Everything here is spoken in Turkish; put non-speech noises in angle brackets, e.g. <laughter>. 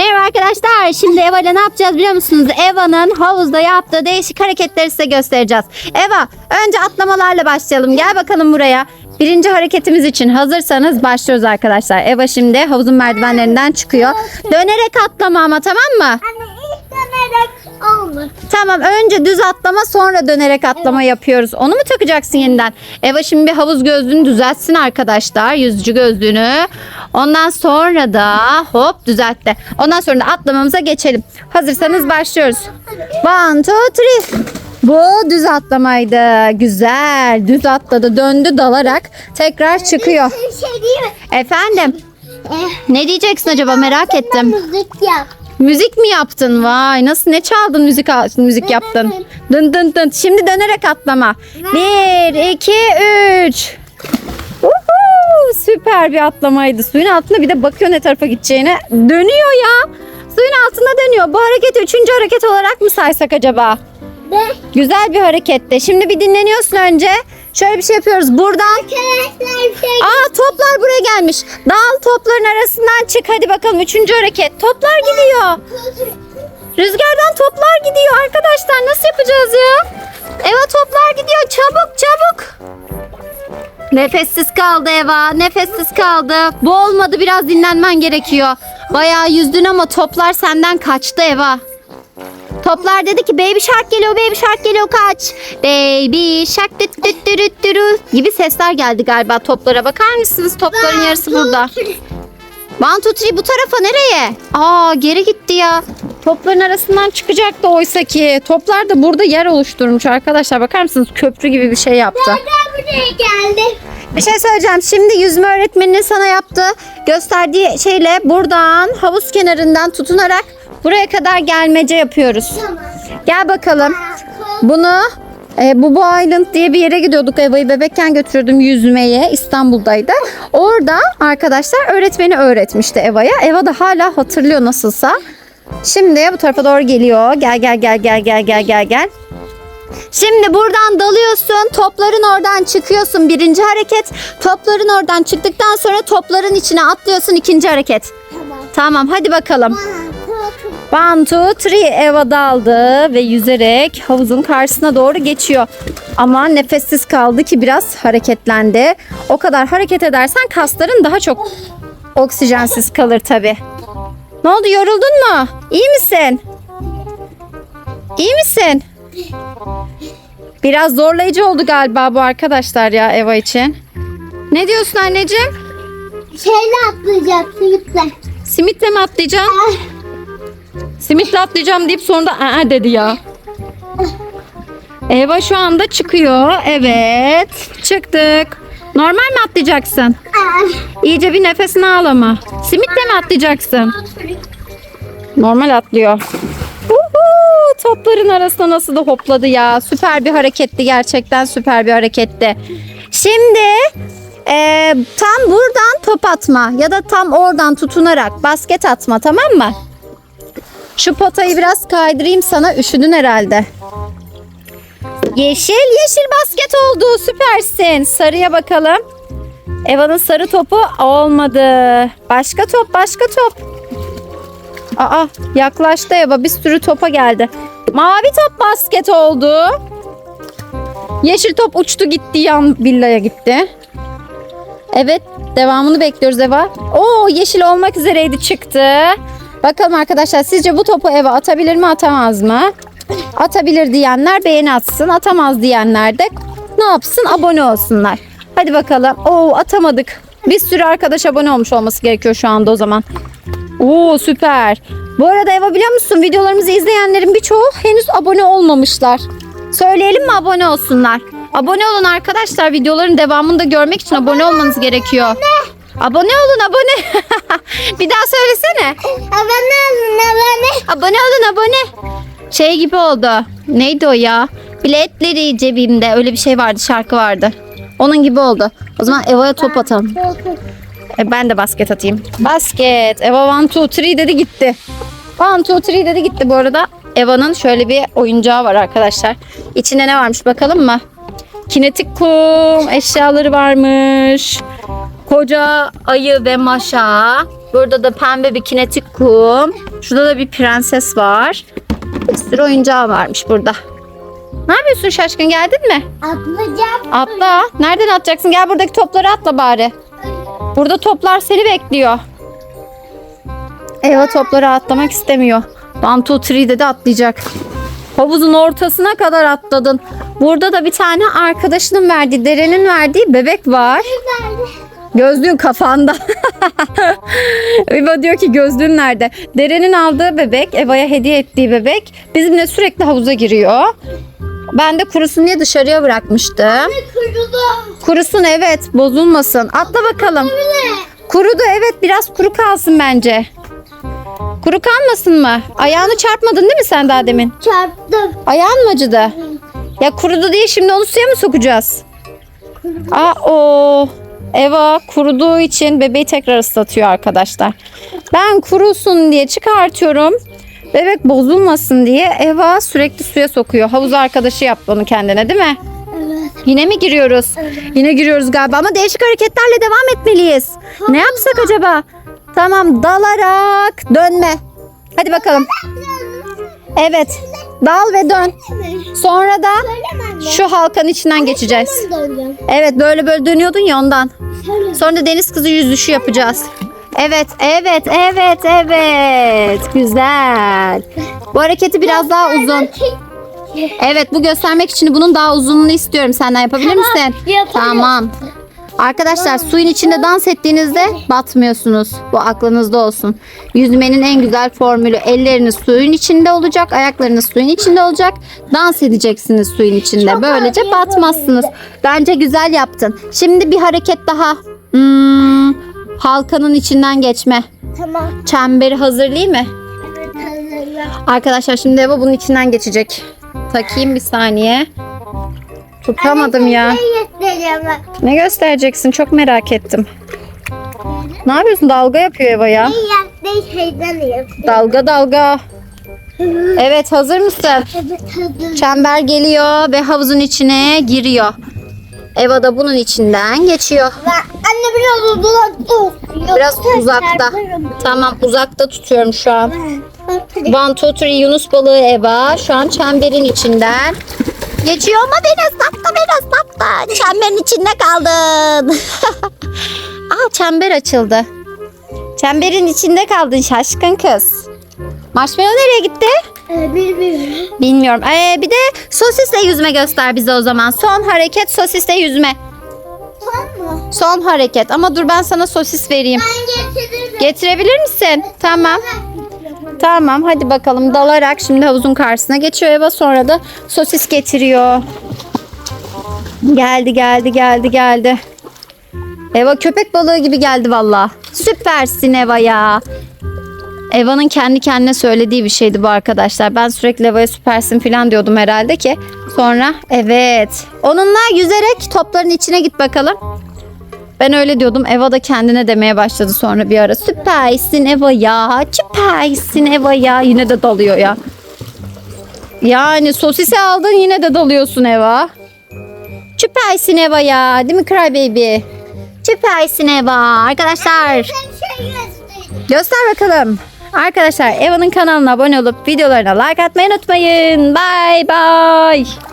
Merhaba arkadaşlar. Şimdi Eva ile ne yapacağız biliyor musunuz? Eva'nın havuzda yaptığı değişik hareketleri size göstereceğiz. Eva önce atlamalarla başlayalım. Gel bakalım buraya. Birinci hareketimiz için hazırsanız başlıyoruz arkadaşlar. Eva şimdi havuzun merdivenlerinden çıkıyor. Dönerek atlama ama tamam mı? Anne ilk dönerek olmuş. Tamam önce düz atlama sonra dönerek atlama yapıyoruz. Onu mu takacaksın yeniden? Eva şimdi bir havuz gözlüğünü düzeltsin arkadaşlar. Yüzücü gözlüğünü. Ondan sonra da hop düzeltti. Ondan sonra da atlamamıza geçelim. Hazırsanız başlıyoruz. One, two, three. Bu düz atlamaydı. Güzel. Düz atladı. Döndü dalarak. Tekrar çıkıyor. Bir şey değil mi? Efendim. Eh, Ne diyeceksin acaba merak ettim. müzik yap. Müzik mi yaptın? Vay nasıl ne çaldın müzik müzik yaptın? Dın dın dın. Şimdi dönerek atlama. Bir, iki, üç. Uhu, süper bir atlamaydı. Suyun altında bir de bakıyor ne tarafa gideceğine. Dönüyor ya. Suyun altında dönüyor. Bu hareketi üçüncü hareket olarak mı saysak acaba? Güzel bir hareketti. Şimdi bir dinleniyorsun önce. Şöyle bir şey yapıyoruz. Buradan şey Aa toplar buraya gelmiş. Dal topların arasından çık. Hadi bakalım üçüncü hareket. Toplar gidiyor. Rüzgardan toplar gidiyor arkadaşlar. Nasıl yapacağız ya? Eva toplar gidiyor. Çabuk çabuk. Nefessiz kaldı Eva. Nefessiz kaldı. Bu olmadı. Biraz dinlenmen gerekiyor. Bayağı yüzdün ama toplar senden kaçtı Eva. Toplar dedi ki baby shark geliyor baby shark geliyor kaç. Baby shark düt düt düt düt gibi sesler geldi galiba toplara. Bakar mısınız topların yarısı burada. One two three bu tarafa nereye? Aa geri gitti ya. Topların arasından çıkacaktı oysa ki. Toplar da burada yer oluşturmuş arkadaşlar. Bakar mısınız köprü gibi bir şey yaptı. Nereden buraya geldi? Bir şey söyleyeceğim. Şimdi yüzme öğretmeninin sana yaptığı gösterdiği şeyle buradan havuz kenarından tutunarak buraya kadar gelmece yapıyoruz. Gel bakalım. Bunu e, Bubu Island diye bir yere gidiyorduk. Eva'yı bebekken götürdüm yüzmeye. İstanbul'daydı. Orada arkadaşlar öğretmeni öğretmişti Eva'ya. Eva da hala hatırlıyor nasılsa. Şimdi bu tarafa doğru geliyor. Gel gel gel gel gel gel gel gel. Şimdi buradan dalıyorsun. Topların oradan çıkıyorsun. Birinci hareket. Topların oradan çıktıktan sonra topların içine atlıyorsun. ikinci hareket. Tamam. Tamam hadi bakalım. Tamam. One, two, three. Eva daldı ve yüzerek havuzun karşısına doğru geçiyor. Ama nefessiz kaldı ki biraz hareketlendi. O kadar hareket edersen kasların daha çok oksijensiz kalır tabi. Ne oldu yoruldun mu? İyi misin? İyi misin? Biraz zorlayıcı oldu galiba bu arkadaşlar ya Eva için. Ne diyorsun anneciğim? Şeyle atlayacaksın lütfen. Simitle mi atlayacaksın? Simitle atlayacağım deyip sonra da aa dedi ya. Eva şu anda çıkıyor. Evet. Çıktık. Normal mi atlayacaksın? İyice bir nefesini al ama. Simitle mi atlayacaksın? Normal atlıyor. Uhu, topların arasında nasıl da hopladı ya. Süper bir hareketti gerçekten süper bir hareketti. Şimdi e, tam buradan top atma ya da tam oradan tutunarak basket atma tamam mı? Şu potayı biraz kaydırayım sana üşüdün herhalde. Yeşil yeşil basket oldu süpersin. Sarıya bakalım. Eva'nın sarı topu olmadı. Başka top başka top. Aa yaklaştı Eva bir sürü topa geldi. Mavi top basket oldu. Yeşil top uçtu gitti yan villaya gitti. Evet devamını bekliyoruz Eva. Oo yeşil olmak üzereydi çıktı. Bakalım arkadaşlar sizce bu topu Eva atabilir mi atamaz mı? Atabilir diyenler beğeni atsın. Atamaz diyenler de ne yapsın abone olsunlar. Hadi bakalım. Oo atamadık. Bir sürü arkadaş abone olmuş olması gerekiyor şu anda o zaman. Oo süper. Bu arada Eva biliyor musun videolarımızı izleyenlerin birçoğu henüz abone olmamışlar. Söyleyelim mi abone olsunlar? Abone olun arkadaşlar videoların devamını da görmek için abone olmanız gerekiyor. Abone olun abone. <laughs> Bir daha söylesene. Abone olun abone. Abone olun abone. Şey gibi oldu. Neydi o ya? Biletleri cebimde. Öyle bir şey vardı şarkı vardı. Onun gibi oldu. O zaman Eva'ya top atalım. E, ben de basket atayım. Basket. Eva 1, 2, 3 dedi gitti. 1, 2, 3 dedi gitti bu arada. Eva'nın şöyle bir oyuncağı var arkadaşlar. İçinde ne varmış bakalım mı? Kinetik kum eşyaları varmış. Koca ayı ve maşa. Burada da pembe bir kinetik kum. Şurada da bir prenses var. Bir sürü oyuncağı varmış burada. Ne yapıyorsun şaşkın geldin mi? Atlayacağım. Atla. Nereden atacaksın? Gel buradaki topları atla bari. Burada toplar seni bekliyor. Eva topları atlamak istemiyor. One, two, three dedi atlayacak. Havuzun ortasına kadar atladın. Burada da bir tane arkadaşının verdiği, derenin verdiği bebek var. Gözlüğün kafanda. <laughs> Eva diyor ki gözlüğüm nerede? Derenin aldığı bebek, Eva'ya hediye ettiği bebek bizimle sürekli havuza giriyor. Ben de kurusun diye dışarıya bırakmıştım. Kurudu. Kurusun evet bozulmasın. Atla bakalım. Kurudu evet biraz kuru kalsın bence. Kuru kalmasın mı? Ayağını çarpmadın değil mi sen daha demin? Çarptım. Ayağın mı acıdı? Ya kurudu diye şimdi onu suya mı sokacağız? Aa o Eva kuruduğu için bebeği tekrar ıslatıyor arkadaşlar. Ben kurusun diye çıkartıyorum. Bebek bozulmasın diye Eva sürekli suya sokuyor. Havuz arkadaşı yaptı onu kendine değil mi? Evet. Yine mi giriyoruz? Yine giriyoruz galiba ama değişik hareketlerle devam etmeliyiz. Ne yapsak acaba? Tamam dalarak dönme. Hadi bakalım. Evet. Dal ve dön. Sonra da şu halkanın içinden geçeceğiz. Evet böyle böyle dönüyordun ya ondan. Sonra da deniz kızı yüzüşü yapacağız. Evet, evet, evet, evet. Güzel. Bu hareketi biraz daha uzun. Evet bu göstermek için bunun daha uzunluğunu istiyorum. Senden yapabilir misin? Tamam. Arkadaşlar suyun içinde dans ettiğinizde batmıyorsunuz. Bu aklınızda olsun. Yüzmenin en güzel formülü elleriniz suyun içinde olacak, ayaklarınız suyun içinde olacak. Dans edeceksiniz suyun içinde. Böylece batmazsınız. Bence güzel yaptın. Şimdi bir hareket daha. Hmm, halkanın içinden geçme. Tamam. Çemberi hazırlayayım mı? Evet hazırım. Arkadaşlar şimdi Eva bunun içinden geçecek. Takayım bir saniye. Tutamadım ya. Ne ben? Ne göstereceksin? Çok merak ettim. Ne yapıyorsun? Dalga yapıyor Eva ya. Dalga dalga. Evet hazır mısın? Evet hazırım. Çember geliyor ve havuzun içine giriyor. Eva da bunun içinden geçiyor. Anne biraz uzakta. Biraz uzakta. Tamam uzakta tutuyorum şu an. One, two, three Yunus balığı Eva. Şu an çemberin içinden. Geçiyor ama beni ıslattı beni ıslattı. Çemberin içinde kaldın. <laughs> Aa çember açıldı. Çemberin içinde kaldın şaşkın kız. Marshmallow nereye gitti? Ee, bilmiyorum. Bilmiyorum. Ee, bir de sosisle yüzme göster bize o zaman. Son hareket sosisle yüzme. Son mu? Son hareket. Ama dur ben sana sosis vereyim. Ben getiririm. Getirebilir misin? Tamam. Tamam hadi bakalım dalarak şimdi havuzun karşısına geçiyor Eva sonra da sosis getiriyor. Geldi geldi geldi geldi. Eva köpek balığı gibi geldi valla. Süpersin Eva ya. Eva'nın kendi kendine söylediği bir şeydi bu arkadaşlar. Ben sürekli Eva'ya süpersin falan diyordum herhalde ki. Sonra evet. Onunla yüzerek topların içine git bakalım. Ben öyle diyordum. Eva da kendine demeye başladı sonra bir ara. Süpersin Eva ya. Süpersin Eva ya. Yine de dalıyor ya. Yani sosisi aldın yine de dalıyorsun Eva. Süpersin Eva ya. Değil mi Cry Baby? Süpersin Eva. Arkadaşlar şey göster bakalım. Arkadaşlar Eva'nın kanalına abone olup videolarına like atmayı unutmayın. Bye bye.